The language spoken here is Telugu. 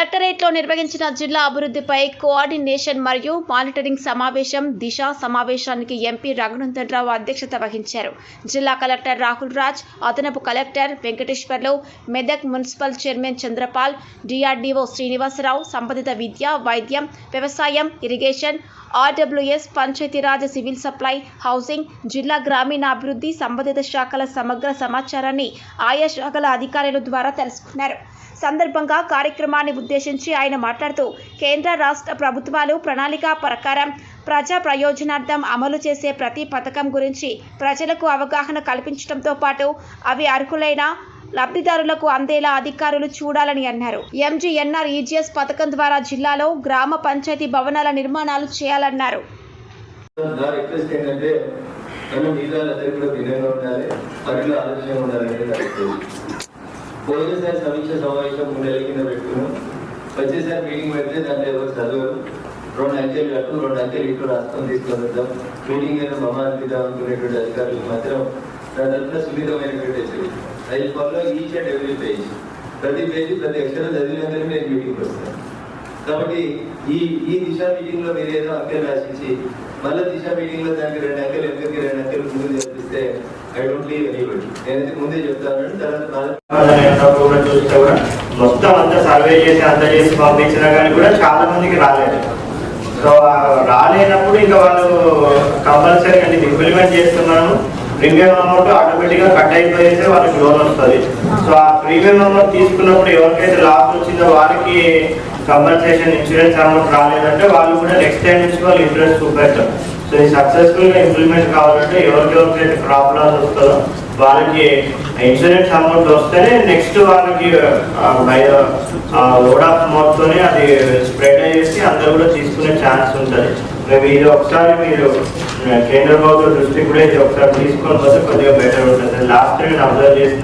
కలెక్టరేట్లో నిర్వహించిన జిల్లా అభివృద్ధిపై కోఆర్డినేషన్ మరియు మానిటరింగ్ సమావేశం దిశ సమావేశానికి ఎంపీ రఘునందన్ రావు అధ్యక్షత వహించారు. జిల్లా కలెక్టర్ రాహుల్ రాజ్ అదనపు collector Venkateswarlu Medak municipal chairman Chandrapal DRDO Srinivasa Rao సంబంధిత విద్య వైద్యం వ్యవసాయం irrigation RWS Panchayati Raj civil supply housing జిల్లా గ్రామీణాభివృద్ధి సంబంధిత శాఖల సమగ్ర సమాచారాన్ని ఆయా శాఖల అధికారుల ద్వారా తెలుసుకున్నారు. సందర్భంగా కార్యక్రమాన్ని ఉద్దేశించి ఆయన మాట్లాడుతూ కేంద్ర రాష్ట్ర ప్రభుత్వాలు ప్రణాళిక ప్రకారం ప్రజా ప్రయోజనార్థం అమలు చేసే ప్రతి పథకం గురించి ప్రజలకు అవగాహన కల్పించడంతో పాటు అవి అర్హులైన లబ్ధిదారులకు అందేలా అధికారులు చూడాలని అన్నారు. ఎంజీఎన్ఆర్ ఈజీఎస్ పథకం ద్వారా జిల్లాలో గ్రామ పంచాయతీ భవనాల నిర్మాణాలు చేయాలన్నారు. నా రిక్వెస్ట్ ఏంటంటే కూడా ఉండాలి ఆలోచన పోయినసారి సమీక్ష సమావేశం మూడు కింద పెట్టుకున్నాం వచ్చేసారి మీటింగ్ పెడితే దాంట్లో ఎవరు చదవరు. రెండు అంకెలు కట్టు రెండు అంకెలు ఇటు రాష్ట్రం తీసుకొని వద్దాం. మీటింగ్ అయినా మమ అనిపిద్దాం అనుకునేటువంటి అధికారులకు మాత్రం దాని తరఫున సున్నితమైనటువంటి హెచ్చరిక I follow each and every page ప్రతి పేజీ ప్రతి అక్షరం చదివినందుకు నేను మీటింగ్కి వస్తాను. కాబట్టి ఈ ఈ దిశ మీటింగ్లో మీరు ఏదో అంకెలు రాసించి మళ్ళీ దిశ మీటింగ్లో దానికి రెండు అంకెలు ఎందుకు రెండు అంకెలు ముందు చదివిస్తే ఐ డోంట్ లీవ్ ఎనీబడి నేనైతే ముందే చెప్తాను తర్వాత చూస్తే కూడా మొత్తం అంతా సర్వే చేసి అంతా చేసి పంపించినా కానీ కూడా చాలా మందికి రాలేదు. సో రాలేనప్పుడు ఇంకా వాళ్ళు కంపల్సరీ అంటే ఇంప్లిమెంట్ చేస్తున్నాను. ప్రీమియం అమౌంట్ ఆటోమేటిక్గా కట్ అయిపోయేసి వాళ్ళకి లోన్ వస్తుంది. సో ఆ ప్రీమియం అమౌంట్ తీసుకున్నప్పుడు ఎవరికైతే లాస్ వచ్చిందో వారికి కంపల్సేషన్ ఇన్సూరెన్స్ అమౌంట్ రాలేదంటే వాళ్ళు కూడా నెక్స్ట్ టైం నుంచి వాళ్ళు ఇంట్రెస్ట్ చూపెడతారు. సో ఇది సక్సెస్ఫుల్గా ఇంప్లిమెంట్ కావాలంటే ఎవరికి ఎవరికైతే క్రాప్ లాస్ వస్తుందో వాళ్ళకి ఇన్సూరెన్స్ అమౌంట్ వస్తేనే నెక్స్ట్ వాళ్ళకి లోడ్ ఆఫ్ అమౌంట్ తోనే అది స్ప్రెడ్ అయ్యేసి అందరూ కూడా తీసుకునే ఛాన్స్ ఉంటుంది. మేము ఇది ఒకసారి మీరు కేంద్ర ప్రభుత్వ దృష్టి కూడా ఇది ఒకసారి తీసుకొని పోతే కొద్దిగా బెటర్ ఉంటుంది. లాస్ట్ టైం నేను అబ్జర్వ్ చేసిన